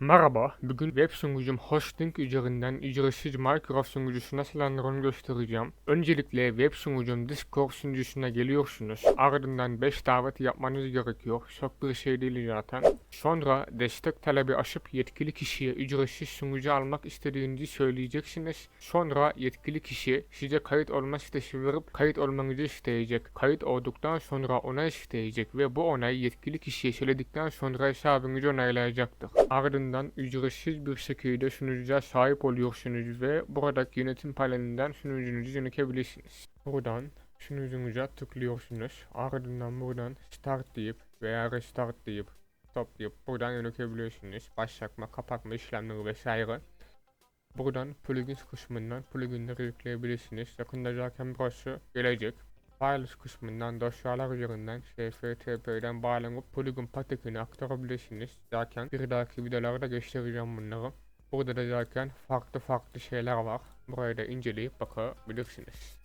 Merhaba, bugün web sunucum hosting üzerinden ücretsiz Minecraft sunucusu nasıl alınırını göstereceğim. Öncelikle web sunucum Discord sunucusuna geliyorsunuz. Ardından 5 davet yapmanız gerekiyor. Çok bir şey değil zaten. Sonra destek talebi açıp yetkili kişiye ücretsiz sunucu almak istediğinizi söyleyeceksiniz. Sonra yetkili kişi size kayıt olma sitesi verip kayıt olmanızı isteyecek. Kayıt olduktan sonra onay isteyecek ve bu onay yetkili kişiye söyledikten sonra hesabınızı onaylayacaktır. Ardından ücretsiz bir şekilde sunucuya sahip oluyorsunuz ve buradaki yönetim panelinden sunucunuzu yönetebilirsiniz. Buradan sunucunuza tıklıyorsunuz. Ardından buradan start deyip veya restart deyip stop deyip buradan yönetebiliyorsunuz. Başlatma, kapatma işlemleri vesaire. Buradan plugins kısmından pluginleri yükleyebilirsiniz. Yakında zaten burası gelecek. Files kısmından dosyalar üzerinden SFTP'den bağlanıp plugin patekini aktarabilirsiniz. Zaten bir dahaki videolarda göstereceğim bunları. Burada da zaten farklı farklı şeyler var. Burayı da inceleyip bakabilirsiniz.